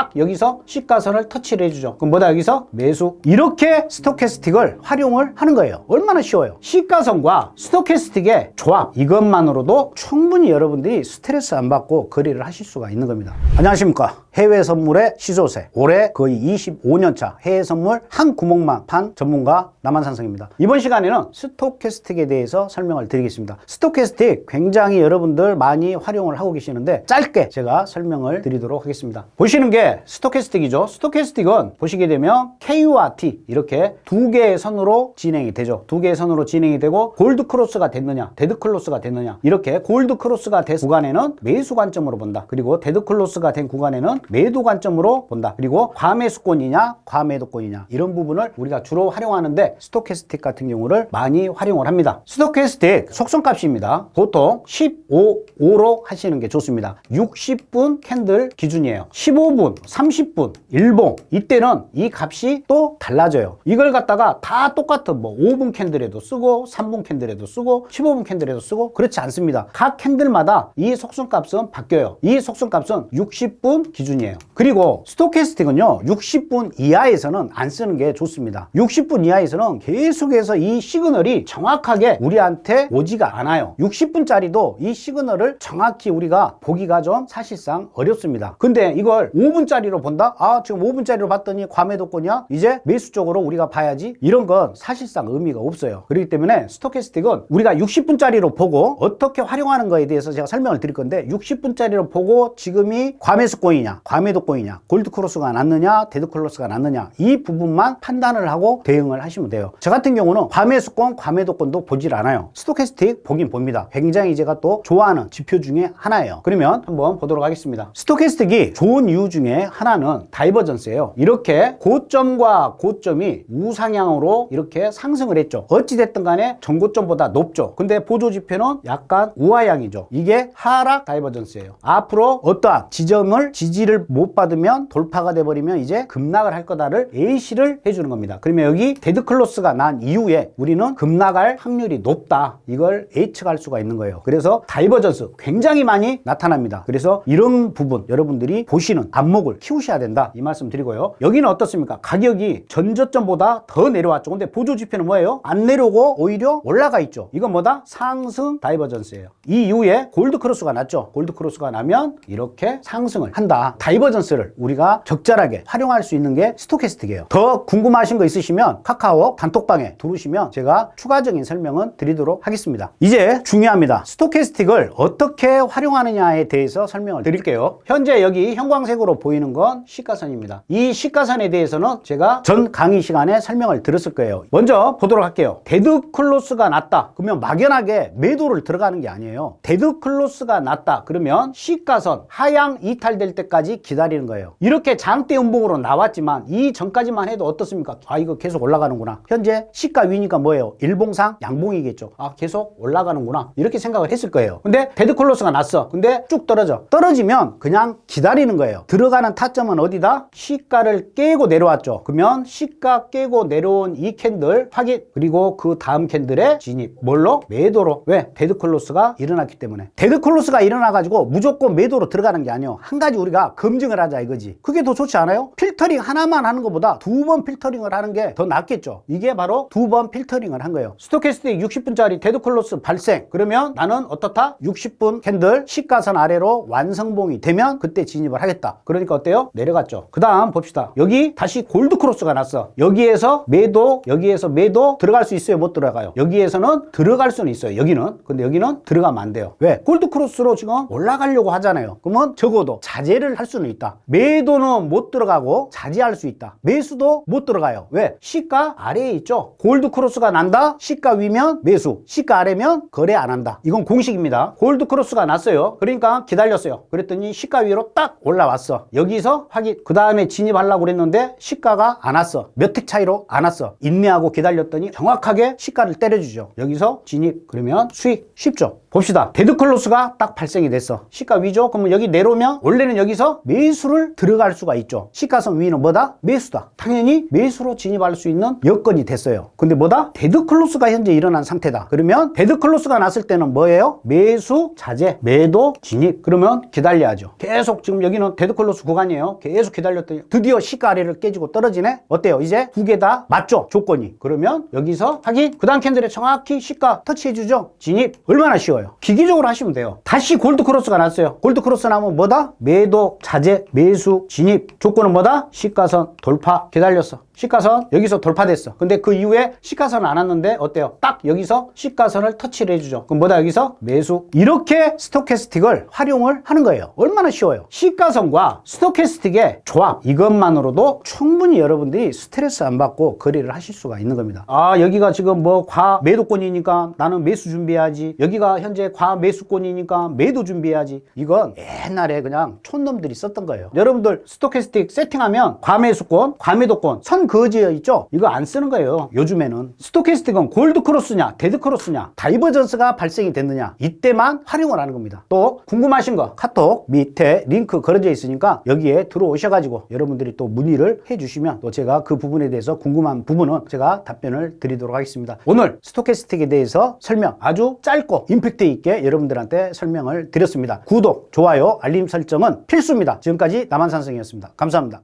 딱 여기서 시가선을 터치를 해주죠. 그럼 뭐다 여기서 매수. 이렇게 스토캐스틱을 활용을 하는 거예요. 얼마나 쉬워요. 시가선과 스토캐스틱의 조합 이것만으로도 충분히 여러분들이 스트레스 안 받고 거래를 하실 수가 있는 겁니다. 안녕하십니까. 해외 선물의 시조세. 올해 거의 25년차 해외 선물 한 구멍만 판 전문가 남한산성입니다. 이번 시간에는 스토캐스틱에 대해서 설명을 드리겠습니다. 스토캐스틱 굉장히 여러분들 많이 활용을 하고 계시는데 짧게 제가 설명을 드리도록 하겠습니다. 보시는 게 스토캐스틱이죠. 스토캐스틱은 보시게 되면 K와 T 이렇게 두 개의 선으로 진행이 되죠. 두 개의 선으로 진행이 되고 골드 크로스가 됐느냐, 데드 클로스가 됐느냐 이렇게 골드 크로스가 된 구간에는 매수 관점으로 본다. 그리고 데드 클로스가 된 구간에는 매도 관점으로 본다. 그리고 과매수권이냐, 과매도권이냐 이런 부분을 우리가 주로 활용하는데 스토캐스틱 같은 경우를 많이 활용을 합니다. 스토캐스틱 속성값입니다. 보통 15, 5로 하시는 게 좋습니다. 60분 캔들 기준이에요. 15분, 30분, 일봉 이때는 이 값이 또 달라져요. 이걸 갖다가 다 똑같은 뭐 5분 캔들에도 쓰고 3분 캔들에도 쓰고 15분 캔들에도 쓰고 그렇지 않습니다. 각 캔들마다 이 속성값은 바뀌어요. 이 속성값은 60분 기준이에요. 그리고 스토캐스틱은요 60분 이하에서는 안 쓰는 게 좋습니다. 60분 이하에서는 계속해서 이 시그널이 정확하게 우리한테 오지가 않아요. 60분짜리도 이 시그널을 정확히 우리가 보기가 좀 사실상 어렵습니다. 근데 이걸 5분 짜리로 본다? 아, 지금 5분짜리로 봤더니 과매도권이야? 이제 매수 쪽으로 우리가 봐야지? 이런 건 사실상 의미가 없어요. 그렇기 때문에 스토캐스틱은 우리가 60분짜리로 보고 어떻게 활용하는 거에 대해서 제가 설명을 드릴 건데 60분짜리로 보고 지금이 과매수권이냐, 과매도권이냐, 골드크로스가 났느냐, 데드클로스가 났느냐 이 부분만 판단을 하고 대응을 하시면 돼요. 저 같은 경우는 과매수권, 과매도권도 보질 않아요. 스토캐스틱 보긴 봅니다. 굉장히 제가 또 좋아하는 지표 중에 하나예요. 그러면 한번 보도록 하겠습니다. 스토캐스틱이 좋은 이유 중에 하나는 다이버전스예요. 이렇게 고점과 고점이 우상향으로 이렇게 상승을 했죠. 어찌됐든 간에 전고점보다 높죠. 근데 보조 지표는 약간 우하향이죠. 이게 하락 다이버전스예요. 앞으로 어떠한 지점을 지지를 못 받으면 돌파가 돼버리면 이제 급락을 할 거다를 예시를 해주는 겁니다. 그러면 여기 데드클로스가 난 이후에 우리는 급락할 확률이 높다. 이걸 예측할 수가 있는 거예요. 그래서 다이버전스 굉장히 많이 나타납니다. 그래서 이런 부분 여러분들이 보시는 안목 을 키우셔야 된다. 이 말씀 드리고요. 여기는 어떻습니까? 가격이 전저점보다 더 내려왔죠. 근데 보조 지표는 뭐예요? 안 내려오고 오히려 올라가 있죠. 이건 뭐다? 상승 다이버전스예요. 이 이후에 골드 크로스가 났죠. 골드 크로스가 나면 이렇게 상승을 한다. 다이버전스를 우리가 적절하게 활용할 수 있는 게 스토캐스틱이에요. 더 궁금하신 거 있으시면 카카오 단톡방에 들어오시면 제가 추가적인 설명은 드리도록 하겠습니다. 이제 중요합니다. 스토캐스틱을 어떻게 활용하느냐에 대해서 설명을 드릴게요. 현재 여기 형광색으로 보이 는 건 시가선입니다. 이 시가선에 대해서는 제가 전 강의 시간에 설명을 드렸을 거예요. 먼저 보도록 할게요. 데드 클로스가 났다. 그러면 막연하게 매도를 들어가는 게 아니에요. 데드 클로스가 났다. 그러면 시가선 하향 이탈될 때까지 기다리는 거예요. 이렇게 장대 음봉으로 나왔지만 이 전까지만 해도 어떻습니까? 아 이거 계속 올라가는구나. 현재 시가 위니까 뭐예요? 일봉상 양봉이겠죠. 아 계속 올라가는구나. 이렇게 생각을 했을 거예요. 근데 데드 클로스가 났어. 근데 쭉 떨어져. 떨어지면 그냥 기다리는 거예요. 들어가 는 타점은 어디다? 시가를 깨고 내려왔죠. 그러면 시가 깨고 내려온 이 캔들 확인 그리고 그 다음 캔들의 진입 뭘로? 매도로. 왜? 데드 클로스가 일어났기 때문에. 데드 클로스가 일어나 가지고 무조건 매도로 들어가는 게 아니에요. 한 가지 우리가 검증을 하자 이거지. 그게 더 좋지 않아요? 필 터링 하나만 하는 것보다 두 번 필터링을 하는 게 더 낫겠죠. 이게 바로 두 번 필터링을 한 거예요. 스토캐스틱 60분짜리 데드 클로스 발생. 그러면 나는 어떻다? 60분 캔들 시가선 아래로 완성봉이 되면 그때 진입을 하겠다. 그러니까 어때요? 내려갔죠. 그 다음 봅시다. 여기 다시 골드 크로스가 났어. 여기에서 매도, 여기에서 매도 들어갈 수 있어요? 못 들어가요? 여기에서는 들어갈 수는 있어요. 여기는. 근데 여기는 들어가면 안 돼요. 왜? 골드 크로스로 지금 올라가려고 하잖아요. 그러면 적어도 자제를 할 수는 있다. 매도는 못 들어가고 자제할 수 있다. 매수도 못 들어가요. 왜? 시가 아래에 있죠. 골드 크로스가 난다. 시가 위면 매수. 시가 아래면 거래 안 한다. 이건 공식입니다. 골드 크로스가 났어요. 그러니까 기다렸어요. 그랬더니 시가 위로 딱 올라왔어. 여기서 확인. 그 다음에 진입하려고 그랬는데 시가가 안 왔어. 몇 택 차이로 안 왔어. 인내하고 기다렸더니 정확하게 시가를 때려주죠. 여기서 진입. 그러면 수익 쉽죠. 봅시다. 데드 클로스가 딱 발생이 됐어. 시가 위죠? 그러면 여기 내려오면 원래는 여기서 매수를 들어갈 수가 있죠. 시가선 위는 뭐다? 매수다. 당연히 매수로 진입할 수 있는 여건이 됐어요. 근데 뭐다? 데드클로스가 현재 일어난 상태다. 그러면 데드클로스가 났을 때는 뭐예요? 매수 자제, 매도 진입. 그러면 기다려야죠. 계속 지금 여기는 데드클로스 구간이에요. 계속 기다렸더니 드디어 시가 아래를 깨지고 떨어지네? 어때요? 이제 두 개 다 맞죠? 조건이. 그러면 여기서 확인, 그 다음 캔들에 정확히 시가 터치해주죠? 진입. 얼마나 쉬워요? 기기적으로 하시면 돼요. 다시 골드 크로스가 났어요. 골드 크로스 나면 뭐다? 매도, 자제, 매수, 진입. 조건은 뭐다? 시가선 돌파. 기다렸어. 시가선 여기서 돌파됐어. 근데 그 이후에 시가선 안 왔는데 어때요? 딱 여기서 시가선을 터치를 해주죠. 그럼 뭐다 여기서 매수. 이렇게 스토캐스틱을 활용을 하는 거예요. 얼마나 쉬워요. 시가선과 스토캐스틱의 조합 이것만으로도 충분히 여러분들이 스트레스 안 받고 거래를 하실 수가 있는 겁니다. 아 여기가 지금 뭐 과 매도권이니까 나는 매수 준비해야지. 여기가 현재 과 매수권이니까 매도 준비해야지. 이건 옛날에 그냥 촌놈들이 썼던 거예요. 여러분들 스토캐스틱 세팅하면 과매수권, 과매도권 선 그어지어 있죠? 이거 안 쓰는 거예요. 요즘에는 스토캐스틱은 골드 크로스냐, 데드 크로스냐, 다이버전스가 발생이 됐느냐 이때만 활용을 하는 겁니다. 또 궁금하신 거 카톡 밑에 링크 걸어져 있으니까 여기에 들어오셔가지고 여러분들이 또 문의를 해주시면 또 제가 그 부분에 대해서 궁금한 부분은 제가 답변을 드리도록 하겠습니다. 오늘 스토캐스틱에 대해서 설명 아주 짧고 임팩트 있게 여러분들한테 설명을 드렸습니다. 구독, 좋아요, 알림 설정은 필수입니다. 지금까지 남한산성이었습니다. 감사합니다.